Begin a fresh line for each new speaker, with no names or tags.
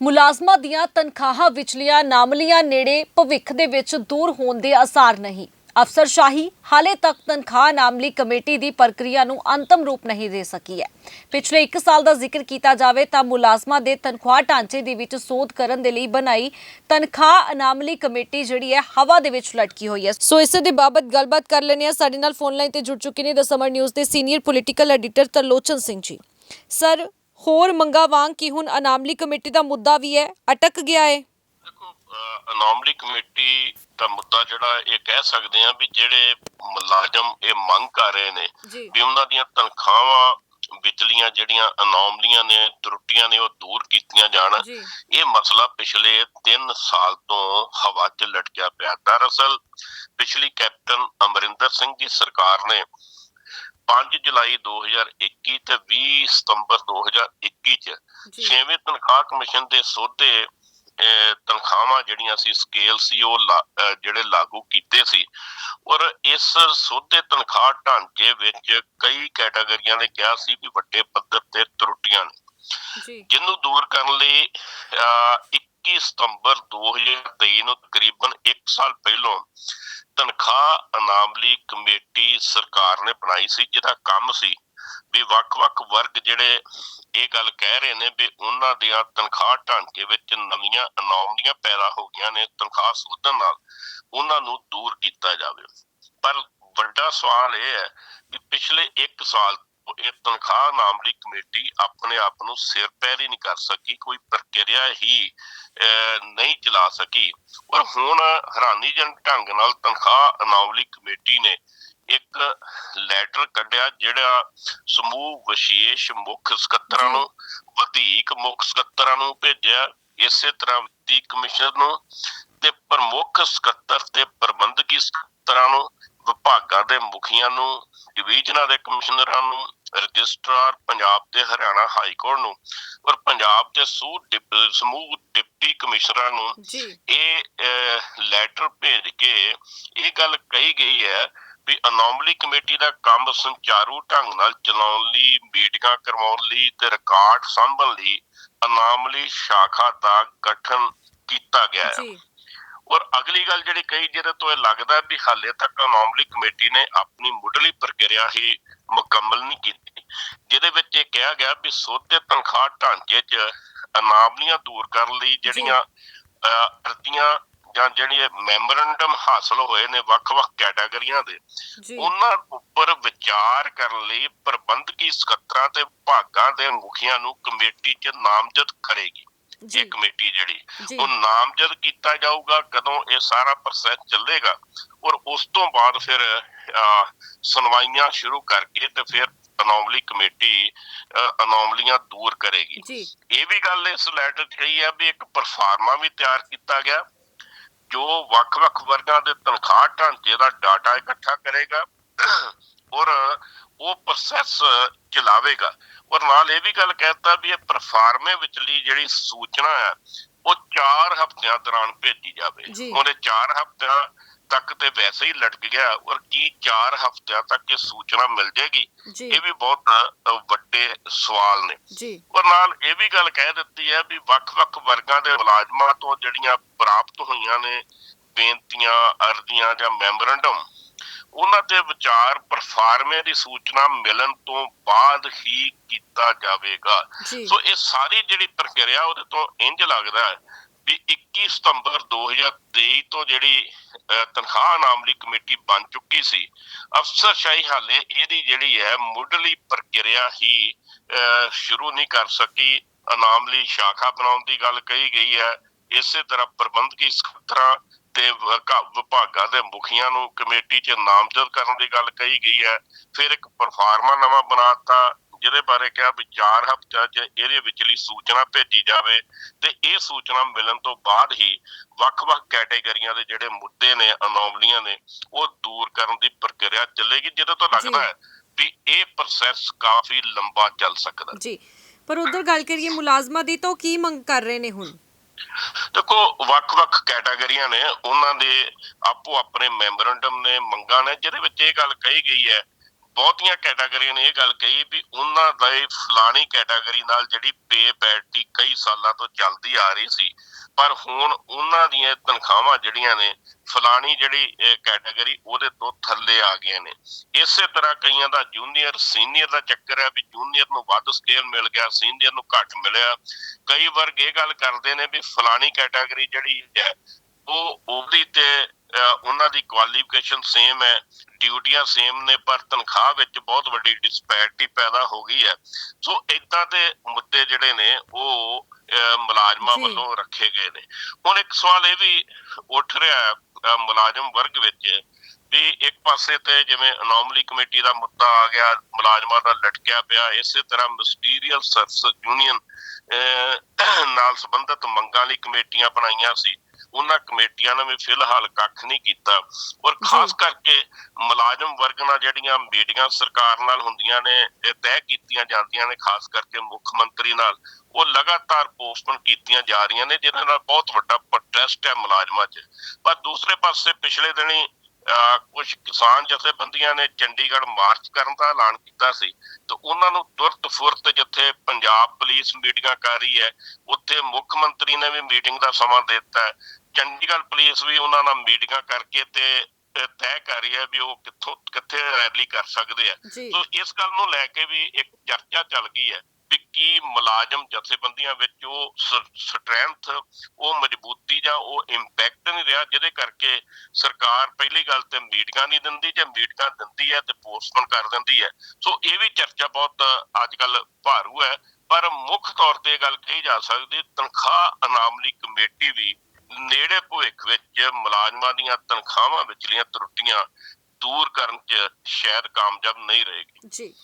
ਮੁਲਾਜ਼ਮਾਂ ਦੀਆਂ ਤਨਖਾਹਾਂ ਵਿਚਲੀਆਂ ਨਾਮਲੀਆਂ ਨੇੜੇ ਭਵਿੱਖ ਦੇ ਵਿੱਚ ਦੂਰ ਹੋਣ ਦੇ ਆਸਾਰ ਨਹੀਂ। ਅਫਸਰਸ਼ਾਹੀ ਹਾਲੇ ਤੱਕ ਤਨਖਾਹ ਨਾਮਲੀ ਕਮੇਟੀ ਦੀ ਪ੍ਰਕਿਰਿਆ ਨੂੰ ਅੰਤਮ ਰੂਪ ਨਹੀਂ ਦੇ ਸਕੀ ਹੈ। ਪਿਛਲੇ 1 ਸਾਲ ਦਾ ਜ਼ਿਕਰ ਕੀਤਾ ਜਾਵੇ ਤਾਂ ਮੁਲਾਜ਼ਮਾਂ ਦੇ ਤਨਖਾਹ ਢਾਂਚੇ ਦੇ ਵਿੱਚ ਸੋਧ ਕਰਨ ਦੇ ਲਈ ਬਣਾਈ ਤਨਖਾਹ ਅਨਾਮਲੀ ਕਮੇਟੀ ਜਿਹੜੀ ਹੈ ਹਵਾ ਦੇ ਵਿੱਚ ਲਟਕੀ ਹੋਈ ਹੈ। ਸੋ ਇਸ ਦੇ ਬਾਬਤ ਗੱਲਬਾਤ ਕਰ ਲੈਣੇ ਆ ਸਾਡੇ ਨਾਲ ਫੋਨ ਲਾਈਨ ਤੇ ਜੁੜ ਚੁੱਕੇ ਨੇ ਦ ਸਮਰ ਨਿਊਜ਼ ਦੇ senior political editor Tarlochan Singh ji. Sir ਹੋਰ ਮੰਗਾ ਵਾਂਗ ਕਿ ਹੁਣ ਅਨਾਮਲੀ ਕਮੇਟੀ ਦਾ ਮੁੱਦਾ ਵੀ ਹੈ ਅਟਕ ਗਿਆ ਹੈ?
ਦੇਖੋ ਅਨੋਮਲੀ ਕਮੇਟੀ ਦਾ ਮੁੱਦਾ ਜਿਹੜਾ ਇਹ ਕਹਿ ਸਕਦੇ ਆ ਵੀ ਜਿਹੜੇ ਮੁਲਾਜ਼ਮ ਇਹ ਮੰਗ ਕਰ ਰਹੇ ਨੇ ਵੀ ਉਹਨਾਂ ਦੀਆਂ ਤਨਖਾਹਾਂ ਵਿਚਲੀਆਂ ਜਿਹੜੀਆਂ ਅਨੋਮਲੀਆਂ ਨੇ ਤਰੁੱਟੀਆਂ ਨੇ ਉਹ ਦੂਰ ਕੀਤੀਆਂ ਜਾਣ। ਇਹ ਮਸਲਾ ਪਿਛਲੇ 3 ਸਾਲ ਤੋਂ ਹਵਾ 'ਚ ਲਟਕਿਆ ਪਿਆ। ਦਰਅਸਲ ਪਿਛਲੀ ਕੈਪਟਨ ਅਮਰਿੰਦਰ ਸਿੰਘ ਦੀ ਸਰਕਾਰ ਨੇ 5 ਜੁਲਾਈ 2021 ਤੇ 20 ਸਤੰਬਰ 2021 ਚ ਛੇਵੇਂ ਤਨਖਾਹ ਕਮਿਸ਼ਨ ਦੇ ਸੋਧੇ ਤਨਖਾਹਾਂ ਜਿਹੜੀਆਂ ਸੀ ਸਕੇਲ ਸੀ ਉਹ ਜਿਹੜੇ ਲਾਗੂ ਕੀਤੇ ਸੀ। ਔਰ ਇਸ ਸੋਧੇ ਤਨਖਾਹ ਢਾਂਚੇ ਵਿੱਚ ਕਈ ਕੈਟਾਗਰੀਆਂ ਨੇ ਕਿਹਾ ਸੀ ਵੀ ਵੱਡੇ ਪੱਧਰ ਤੇ ਤਰੁੱਟੀਆਂ ਨੇ।
ਜੀ।
ਜਿਹਨੂੰ ਦੂਰ ਕਰਨ ਲਈ 21 ਸਤੰਬਰ 2023 ਨੂੰ ਤਕਰੀਬਨ 1 ਸਾਲ ਪਹਿਲਾਂ ਤਨਖਾਹ ਅਨਾਮਲੀ ਕਮੇਟੀ ਸਰਕਾਰ ਨੇ ਬਣਾਈ ਸੀ, ਜਿਹਦਾ ਕੰਮ ਸੀ ਵੀ ਵੱਖ-ਵੱਖ ਵਰਗ ਜਿਹੜੇ ਇਹ ਗੱਲ ਕਹਿ ਰਹੇ ਨੇ ਵੀ ਉਹਨਾਂ ਦੀਆਂ ਤਨਖਾਹ ਢਾਂਚੇ ਵਿੱਚ ਨਵੀਆਂ ਅਨਾਮਲੀਆਂ ਪੈਦਾ ਹੋ ਗਈਆਂ ਨੇ, ਤਨਖਾਹ ਸੋਧਣ ਨਾਲ ਉਹਨਾਂ ਨੂੰ ਦੂਰ ਕੀਤਾ ਜਾਵੇ। ਪਰ ਵੱਡਾ ਸਵਾਲ ਇਹ ਹੈ ਕਿ ਪਿਛਲੇ 1 ਸਾਲ ਇਹ ਤਨਖਾਹ ਨਾਮਲੀ ਕਮੇਟੀ ਆਪਣੇ ਆਪ ਨੂੰ ਸਿਰ ਪੈਰ ਹੀ ਨਹੀਂ ਕਰ ਸਕੀ, ਕੋਈ ਪ੍ਰਕਿਰਿਆ ਹੀ ਨਹੀਂ ਚਲਾ ਸਕੀ। ਔਰ ਹੁਣ ਹੈਰਾਨੀਜਨਕ ਢੰਗ ਨਾਲ ਤਨਖਾਹ ਅਨਾਮਲੀ ਕਮੇਟੀ ਨੇ ਇੱਕ ਲੈਟਰ ਕੱਢਿਆ, ਜਿਹੜਾ ਸਮੂਹ ਵਿਸ਼ੇਸ਼ ਮੁੱਖ ਸਕੱਤਰਾਂ ਨੂੰ, ਵਧੀਕ ਮੁੱਖ ਸਕੱਤਰਾਂ ਨੂੰ ਭੇਜਿਆ। ਇਸੇ ਤਰ੍ਹਾਂ ਵਿੱਤੀ ਕਮਿਸ਼ਨਰ ਨੂੰ ਤੇ ਪ੍ਰਮੁੱਖ ਸਕੱਤਰ ਤੇ ਪ੍ਰਬੰਧਕੀ ਸਕੱਤਰਾਂ ਨੂੰ ਵਿਭਾਗਾਂ ਦੇ ਮੁਖੀਆਂ ਨੂੰ ਡਿਵੀਜ਼ਨਾਂ ਦੇ ਕਮਿਸ਼ਨਰਾਂ ਨੂੰ ਰਜਿਸਟਰਾਰ ਪੰਜਾਬ ਤੇ ਹਰਿਆਣਾ ਹਾਈ ਕੋਰਟ ਨੂੰ ਔਰ ਪੰਜਾਬ ਦੇ ਸੂ ਡਿਪ- ਸਮੂਹ ਡਿਪਟੀ ਕਮਿਸ਼ਨਰਾਂ ਨੂੰ ਇਹ ਲੈਟਰ ਭੇਜ ਕੇ ਇਹ ਗੱਲ ਕਹੀ ਗਈ ਹੈ ਵੀ ਅਨੋਮਲੀ ਕਮੇਟੀ ਦਾ ਕੰਮ ਸੰਚਾਰੂ ਢੰਗ ਨਾਲ ਚਲਾਉਣ ਲਈ ਮੀਟਿੰਗਾਂ ਕਰਵਾਉਣ ਲਈ ਤੇ ਰਿਕਾਰਡ ਸੰਭਲਣ ਲਈ ਅਨਾਮਲੀ ਸ਼ਾਖਾ ਦਾ ਗਠਨ ਕੀਤਾ ਗਿਆ ਹੈ। ਔਰ ਅਗਲੀ ਗੱਲ ਜਿਹੜੀ ਕਹੀ ਜਿਹਦੇ ਤੋਂ ਇਹ ਲੱਗਦਾ ਵੀ ਹਾਲੇ ਤੱਕ ਅਨੋਮਲੀ ਕਮੇਟੀ ਨੇ ਆਪਣੀ ਮੁੱਢਲੀ ਪ੍ਰਕਿਰਿਆ ਹੀ ਮੁਕੰਮਲ ਨਹੀਂ ਕੀਤੀ ਜਿਹਦੇ ਵਿੱਚ ਇਹ ਕਿਹਾ ਗਿਆ ਵੀ ਸੋਧੇ ਤਨਖਾਹ ਢਾਂਚੇ 'ਚ ਅਨਾਮਲੀਆਂ ਦੂਰ ਕਰਨ ਲਈ ਜਿਹੜੀਆਂ ਅਰਜ਼ੀਆਂ ਜਾਂ ਜਿਹੜੇ ਮੈਮੋਰੰਡਮ ਹਾਸਲ ਹੋਏ ਨੇ ਵੱਖ-ਵੱਖ ਕੈਟਾਗਰੀਆਂ ਦੇ ਉਹਨਾਂ ਉੱਪਰ ਵਿਚਾਰ ਕਰਨ ਲਈ ਪ੍ਰਬੰਧਕੀ ਸਕੱਤਰਾਂ ਤੇ ਭਾਗਾਂ ਦੇ ਮੁਖੀਆਂ ਨੂੰ ਕਮੇਟੀ 'ਚ ਨਾਮਜ਼ਦ ਕਰੇਗੀ। ਇਹ ਕਮੇਟੀ ਜਿਹੜੀ ਉਹ ਨਾਮਜ਼ਦ ਕੀਤਾ ਜਾਊਗਾ ਕਦੋਂ ਇਹ ਸਾਰਾ ਪ੍ਰੋਸੈਸ ਚੱਲੇਗਾ ਔਰ ਉਸ ਤੋਂ ਬਾਅਦ ਫਿਰ ਸੁਣਵਾਈਆਂ ਸ਼ੁਰੂ ਕਰਕੇ ਤੇ ਫਿਰ ਅਨੋਮਲੀ ਕਮੇਟੀ ਅਨੋਮਲੀਆਂ ਦੂਰ ਕਰੇਗੀ। ਇਹ ਵੀ ਗੱਲ ਇਸ ਲੈਟਰ 'ਚ ਕਹੀ ਹੈ ਵੀ ਇੱਕ ਪਰਫਾਰਮਾ ਵੀ ਤਿਆਰ ਕੀਤਾ ਗਿਆ ਜੋ ਵੱਖ-ਵੱਖ ਵਰਗਾਂ ਦੇ ਤਨਖਾਹ ਢਾਂਚੇ ਦਾ ਡਾਟਾ ਇਕੱਠਾ ਕਰੇਗਾ ਔਰ ਉਹ ਪ੍ਰੋਸੈਸ ਚਲਾਵੇਗਾ। ਔਰ ਨਾਲ ਇਹ ਵੀ ਗੱਲ ਕਹਿਤਾ ਵੀ ਇਹ ਪਰਫਾਰਮੇ ਵਿਚਲੀ ਜਿਹੜੀ ਸੂਚਨਾ ਹੈ ਉਹ 4 ਹਫ਼ਤਿਆਂ ਦੌਰਾਨ ਭੇਜੀ ਜਾਵੇ। ਉਹਨੇ 4 ਹਫ਼ਤਿਆਂ ਤੱਕ ਤੇ ਵੈਸੇ ਹੀ ਲਟਕ ਗਿਆ। ਔਰ ਕੀ 4 ਹਫ਼ਤਿਆਂ ਤੱਕ ਇਹ ਸੂਚਨਾ ਮਿਲ ਜੇਗੀ
ਜੀ।
ਇਹ ਵੀ ਬਹੁਤ ਵੱਡੇ ਸਵਾਲ ਨੇ। ਔਰ ਨਾਲ ਇਹ ਵੀ ਗੱਲ ਕਹਿ ਦਿੱਤੀ ਹੈ ਵੀ ਵੱਖ-ਵੱਖ ਵਰਗਾਂ ਦੇ ਮੁਲਾਜ਼ਮਾਂ ਤੋਂ ਜਿਹੜੀਆਂ ਪ੍ਰਾਪਤ ਹੋਈਆਂ ਨੇ ਬੇਨਤੀਆਂ ਅਰਜ਼ੀਆਂ ਜਾਂ ਮੈਮੋਰੰਡਮ ਉਹਨਾਂ ਤੇ ਵਿਚਾਰ ਪਰਫਾਰਮੇ ਦੀ ਸੂਚਨਾ ਮਿਲਣ ਤੋਂ ਬਾਅਦ ਹੀ ਕੀਤਾ ਜਾਵੇਗਾ। ਸੋ ਇਹ ਸਾਰੀ ਜਿਹੜੀ ਪ੍ਰਕਿਰਿਆ ਉਹਦੇ ਤੋਂ ਇੰਜ ਲੱਗਦਾ ਹੈ ਵੀ 21 ਸਤੰਬਰ 2023 ਤੋਂ ਜਿਹੜੀ ਤਨਖਾਹ ਨਾਮਲੀ ਕਮੇਟੀ ਬਣ ਚੁੱਕੀ ਸੀ ਅਫਸਰਸ਼ਾਹੀ ਹਾਲੇ ਇਹਦੀ ਜਿਹੜੀ ਹੈ ਮੁੱਢਲੀ ਪ੍ਰਕਿਰਿਆ ਹੀ ਸ਼ੁਰੂ ਨਹੀਂ ਕਰ ਸਕੀ। ਅਨਾਮਲੀ ਸ਼ਾਖਾ ਬਣਾਉਣ ਦੀ ਗੱਲ ਕਹੀ ਗਈ ਹੈ। ਇਸੇ ਤਰ੍ਹਾਂ ਪ੍ਰਬੰਧਕੀ ਸਕੱਤਰਾਂ ਤੇ ਵਿਭਾਗਾਂ ਦੇ ਮੁਖੀਆਂ ਨੂੰ ਕਮੇਟੀ 'ਚ ਨਾਮਜ਼ਦ ਕਰਨ ਦੀ ਗੱਲ ਕਹੀ ਗਈ ਹੈ। ਫਿਰ ਇੱਕ ਪਰਫਾਰਮਾ ਨਵਾਂ ਬਣਾਤਾ ਜਿਹਦੇ ਬਾਰੇ ਕਿਹਾ ਵੀ 4 ਹਫ਼ਤਿਆਂ 'ਚ ਇਹਦੇ ਵਿਚਲੀ ਸੂਚਨਾ ਭੇਜੀ ਜਾਵੇ ਤੇ ਇਹ ਸੂਚਨਾ ਮਿਲਣ ਤੋਂ ਬਾਅਦ ਹੀ ਵੱਖ-ਵੱਖ ਕੈਟਾਗਰੀਆਂ ਦੇ ਜਿਹੜੇ ਮੁੱਦੇ ਨੇ ਅਨੋਮਲੀਆਂ ਨੇ, ਉਹ ਦੂਰ ਕਰਨ ਦੀ ਪ੍ਰਕਿਰਿਆ ਚੱਲੇਗੀ, ਜਿਹਦੇ ਤੋਂ ਲੱਗਦਾ ਹੈ ਵੀ ਇਹ ਪ੍ਰੋਸੈਸ ਕਾਫੀ ਲੰਬਾ ਚੱਲ ਸਕਦਾ
ਜੀ, ਪਰ ਉਧਰ ਗੱਲ ਕਰੀਏ ਮੁਲਾਜ਼ਮਾਂ ਦੀ, ਤਾਂ ਕੀ ਮੰਗ ਕਰ ਰਹੇ ਨੇ ਹੁਣ?
ਦੇਖੋ, ਵੱਖ-ਵੱਖ ਕੈਟਾਗਰੀਆਂ ਨੇ, ਉਹਨਾਂ ਦੇ ਆਪੋ ਆਪਣੇ ਮੈਮੋਰੰਡਮ ਨੇ, ਮੰਗਾਂ ਨੇ, ਜਿਹਦੇ ਵਿੱਚ ਇਹ ਗੱਲ ਕਹੀ ਗਈ ਹੈ ਬਹੁਤੀਆਂ ਕੈਟਾਗਰੀ ਨੇ, ਇਹ ਗੱਲ ਕਹੀ ਵੀ ਉਹਨਾਂ ਦੇ ਫਲਾਣੀ ਕੈਟਾਗਰੀ ਨਾਲ ਜਿਹੜੀ ਪੇ ਪੈਟੀ ਕਈ ਸਾਲਾਂ ਤੋਂ ਚੱਲਦੀ ਆ ਰਹੀ ਸੀ, ਪਰ ਹੁਣ ਉਹਨਾਂ ਦੀਆਂ ਤਨਖਾਹਾਂ ਜਿਹੜੀਆਂ ਨੇ, ਫਲਾਣੀ ਜਿਹੜੀ ਕੈਟਾਗਰੀ ਉਹਦੇ ਤੋਂ ਥੱਲੇ ਆ ਗਈਆਂ ਨੇ। ਇਸੇ ਤਰ੍ਹਾਂ ਕਈਆਂ ਦਾ ਜੂਨੀਅਰ ਸੀਨੀਅਰ ਦਾ ਚੱਕਰ ਹੈ ਵੀ ਜੂਨੀਅਰ ਨੂੰ ਵੱਧ ਸਕੇਲ ਮਿਲ ਗਿਆ ਸੀਨੀਅਰ ਨੂੰ ਘੱਟ ਮਿਲਿਆ। ਕਈ ਵਰਗ ਇਹ ਗੱਲ ਕਰਦੇ ਨੇ ਵੀ ਫਲਾਣੀ ਕੈਟਾਗਰੀ ਜਿਹੜੀ ਹੈ, ਉਹ ਉਹਦੀ ਤੇ ਉਹਨਾਂ ਦੀ ਕੁਆਲੀਫਿਕੇਸ਼ਨ ਸੇਮ ਹੈ ਡਿਊਟੀਆਂ ਸੇਮ ਨੇ ਪਰ ਤਨਖਾਹ ਵਿੱਚ ਬਹੁਤ ਵੱਡੀ ਡਿਸਪੈਰਿਟੀ ਪੈਦਾ ਹੋ ਗਈ ਹੈ। ਸੋ ਇਦਾਂ ਦੇ ਮੁੱਦੇ ਜਿਹੜੇ ਨੇ ਉਹ ਮੁਲਾਜ਼ਮਾਂ। ਵੱਲੋਂ ਰੱਖੇ ਗਏ ਨੇ। ਹੁਣ ਇੱਕ ਸਵਾਲ ਇਹ ਵੀ ਉੱਠ ਰਿਹਾ ਹੈ, ਮੁਲਾਜ਼ਮ ਵਰਗ ਵਿੱਚ ਵੀ ਇੱਕ ਪਾਸੇ ਤੇ ਜਿਵੇਂ ਅਨੋਮਲੀ ਕਮੇਟੀ ਦਾ ਮੁੱਦਾ ਆ ਗਿਆ ਮੁਲਾਜ਼ਮਾਂ ਦਾ ਲਟਕਿਆ ਪਿਆ ਇਸੇ ਤਰ੍ਹਾਂ ਮਿਸਟੀਰੀਅਲ ਸਰਵਿਸ ਯੂਨੀਅਨ ਨਾਲ ਸੰਬੰਧਿਤ ਮੰਗਾਂ ਲਈ ਕਮੇਟੀਆਂ ਬਣਾਈਆਂ ਸੀ। ਉਹਨਾਂ ਕਮੇਟੀਆਂ ਨੇ ਵੀ ਫਿਲਹਾਲ ਕੱਖ ਨਹੀਂ ਕੀਤਾ। ਔਰ ਖਾਸ ਕਰਕੇ ਮੁਲਾਜ਼ਮ ਵਰਗ ਨਾਲ ਜਿਹੜੀਆਂ ਮੀਟਿੰਗਾਂ ਸਰਕਾਰ ਨਾਲ ਹੁੰਦੀਆਂ ਨੇ ਇਹ ਤੈਅ ਕੀਤੀਆਂ ਜਾਂਦੀਆਂ ਨੇ ਖਾਸ ਕਰਕੇ ਮੁੱਖ ਮੰਤਰੀ ਨਾਲ ਉਹ ਲਗਾਤਾਰ ਪੋਸਟਪੋਨ ਕੀਤੀਆਂ ਜਾ ਰਹੀਆਂ ਨੇ ਜਿਨ੍ਹਾਂ ਨਾਲ ਬਹੁਤ ਵੱਡਾ ਪ੍ਰੋਟੈਸਟ ਹੈ ਮੁਲਾਜ਼ਮਾਂ 'ਚ। ਪਰ ਦੂਸਰੇ ਪਾਸੇ ਪਿਛਲੇ ਦਿਨੀ ਕੁਝ ਕਿਸਾਨ ਜਥੇਬੰਦੀਆਂ ਨੇ ਚੰਡੀਗੜ੍ਹ ਮਾਰਚ ਕਰਨ ਦਾ ਐਲਾਨ ਕੀਤਾ ਸੀ ਤੇ ਉਹਨਾਂ ਨੂੰ ਤੁਰਤ ਫੁਰਤ ਜਿੱਥੇ ਪੰਜਾਬ ਪੁਲਿਸ ਮੀਟਿੰਗਾਂ ਕਰ ਰਹੀ ਹੈ ਉੱਥੇ ਮੁੱਖ ਮੰਤਰੀ ਨੇ ਵੀ ਮੀਟਿੰਗ ਦਾ ਸਮਾਂ ਦੇ ਦਿੱਤਾ ਚੰਡੀਗੜ੍ਹ ਪੁਲਿਸ ਵੀ ਉਹਨਾਂ ਨਾਲ ਮੀਟਿੰਗਾਂ ਕਰਕੇ ਤੇ ਤੈਅ ਕਰ ਰਹੀ ਹੈ ਵੀ ਉਹ ਕਿੱਥੋਂ ਕਿੱਥੇ ਰੈਲੀ ਕਰ ਸਕਦੇ ਆ। ਸੋ ਇਸ ਗੱਲ ਨੂੰ ਲੈ ਕੇ ਵੀ ਇੱਕ ਚਰਚਾ ਚੱਲ ਗਈ ਹੈ। ਵੀ ਕੀ ਮੁਲਾਜ਼ਮ ਜਥੇਬੰਦੀਆਂ ਵਿੱਚ ਉਹ ਸਟਰੈਂਥ ਉਹ ਮਜ਼ਬੂਤੀ ਜਾਂ ਉਹ ਇੰਪੈਕਟ ਨਹੀਂ ਰਿਹਾ, ਜਿਹਦੇ ਕਰਕੇ ਸਰਕਾਰ ਪਹਿਲੀ ਗੱਲ ਤੇ ਮੀਟਿੰਗਾਂ ਨਹੀਂ ਦਿੰਦੀ ਜੇ ਮੀਟਿੰਗਾਂ ਦਿੰਦੀ ਹੈ ਤੇ ਪੋਸਟਪੋਨ ਕਰ ਦਿੰਦੀ ਹੈ। ਸੋ ਇਹ ਵੀ ਚਰਚਾ ਬਹੁਤ ਅੱਜ ਕੱਲ ਭਾਰੂ ਹੈ, ਪਰ ਮੁੱਖ ਤੌਰ ਤੇ ਇਹ ਗੱਲ ਕਹੀ ਜਾ ਸਕਦੀ, ਤਨਖਾਹ ਅਨਾਮਲੀ ਕਮੇਟੀ ਵੀ ਨੇੜੇ ਭਵਿੱਖ ਵਿੱਚ ਮੁਲਾਜ਼ਮਾਂ ਦੀਆਂ ਤਨਖਾਹਾਂ ਵਿਚਲੀਆਂ ਤਰੁੱਟੀਆਂ ਦੂਰ ਕਰਨ 'ਚ ਸ਼ਾਇਦ ਕਾਮਯਾਬ ਨਹੀਂ ਰਹੇਗੀ।
ਜੀ।